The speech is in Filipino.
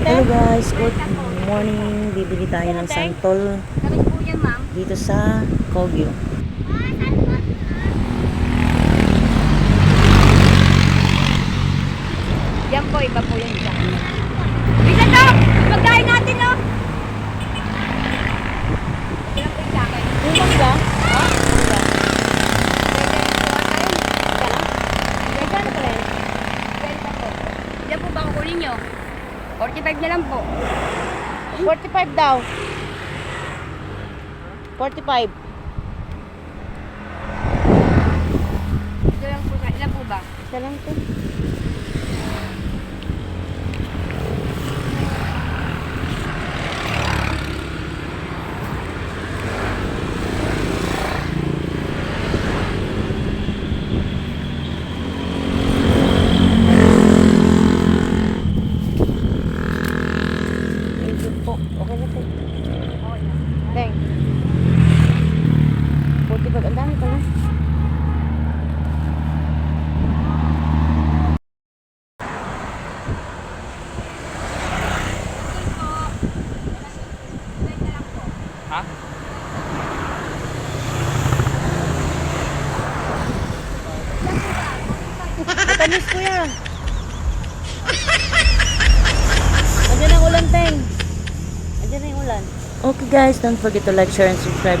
Hello guys, good morning. Bibili tayo ng santol yan, dito sa Kogyo. Yan po, iba po yan dyan. Bisa to! Magkain natin, no? Ilan po yung sa akin? Ilang ba? Po. Ilan po ba kukunin nyo? 45 na lang po. 45 daw. 45. Ito lang po sa, ilan po ba? Isa lang to. Thank you po. Okay na po. Thank. 45. Ang dami pala. Ha? Matamis ko yan. Okay guys, don't forget to like, share, and subscribe